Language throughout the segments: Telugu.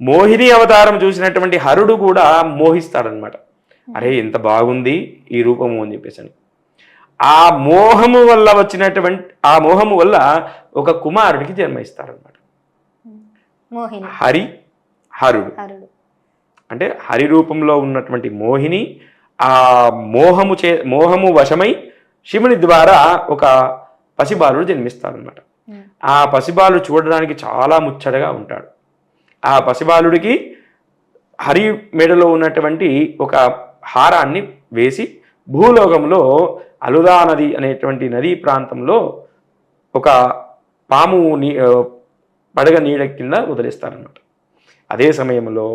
మోహిని అవతారం చూసినటువంటి హరుడు కూడా మోహిస్తాడనమాట అరే ఎంత బాగుంది ఈ రూపము అని చెప్పేసి ఆ మోహము వల్ల వచ్చినటువంటి ఆ మోహము వల్ల ఒక కుమారుడికి జన్మిస్తారనమాట మోహిని. హరి హరుడు. అంటే హరి రూపంలో ఉన్నటువంటి మోహిని ఆ మోహము చే మోహము వశమై శివుని ద్వారా ఒక పసిబాలుడు జన్మిస్తాడనమాట ఉమ్. ఆ పసిబాలుడు చూడడానికి చాలా ముచ్చటగా ఉంటాడు. ఆ పసిబాలుడికి హరి మెడలో ఉన్నటువంటి ఒక హారాన్ని వేసి భూలోకంలో అలుదా నది అనేటువంటి నదీ ప్రాంతంలో ఒక పాము నీ పడగ నీడ కింద వదిలేస్తారన్నమాట. అదే సమయంలో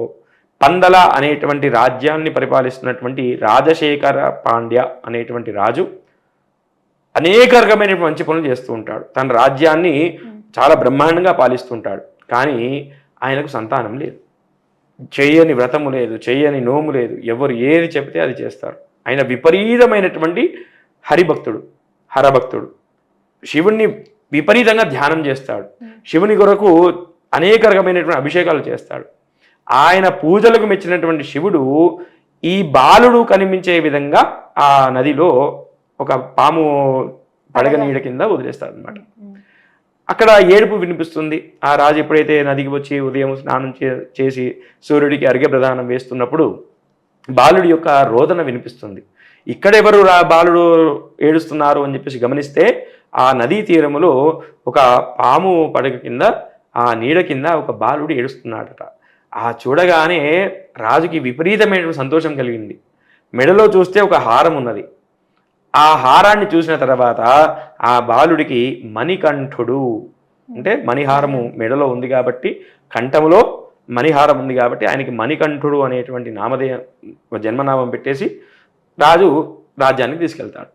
పందల అనేటువంటి రాజ్యాన్ని పరిపాలిస్తున్నటువంటి రాజశేఖర పాండ్య అనేటువంటి రాజు అనేక రకమైన మంచి పనులు చేస్తూ ఉంటాడు. తన రాజ్యాన్ని చాలా బ్రహ్మాండంగా పాలిస్తుంటాడు కానీ ఆయనకు సంతానం లేదు. చేయని వ్రతము లేదు చేయని నోము లేదు. ఎవరు ఏది చెప్తే అది చేస్తారు. ఆయన విపరీతమైనటువంటి హరిభక్తుడు హరభక్తుడు. శివుణ్ణి విపరీతంగా ధ్యానం చేస్తాడు. శివుని కొరకు అనేక రకమైనటువంటి అభిషేకాలు చేస్తాడు. ఆయన పూజలకు మెచ్చినటువంటి శివుడు ఈ బాలుడు కనిపించే విధంగా ఆ నదిలో ఒక పాము పడగ నీడ కింద వదిలేస్తాడు అనమాట. అక్కడ ఏడుపు వినిపిస్తుంది. ఆ రాజు ఎప్పుడైతే నదికి వచ్చి ఉదయం స్నానం చే- చేసి సూర్యుడికి అరిగే ప్రదానం వేస్తున్నప్పుడు బాలుడి యొక్క రోదన వినిపిస్తుంది. ఇక్కడెవరు రా బాలుడు ఏడుస్తున్నారు అని చెప్పేసి గమనిస్తే ఆ నదీ తీరములో ఒక పాము పడగ కింద ఆ నీడ కింద ఒక బాలుడు ఏడుస్తున్నాడట. ఆ చూడగానే రాజుకి విపరీతమైన సంతోషం కలిగింది. మెడలో చూస్తే ఒక హారం ఉన్నది. ఆ హారాన్ని చూసిన తర్వాత ఆ బాలుడికి మణికంఠుడు అంటే మణిహారము మెడలో ఉంది కాబట్టి కంఠములో మణిహారం ఉంది కాబట్టి ఆయనకి మణికంఠుడు అనేటువంటి నామధేయ జన్మనామం పెట్టేసి రాజు రాజ్యానికి తీసుకెళ్తాడు.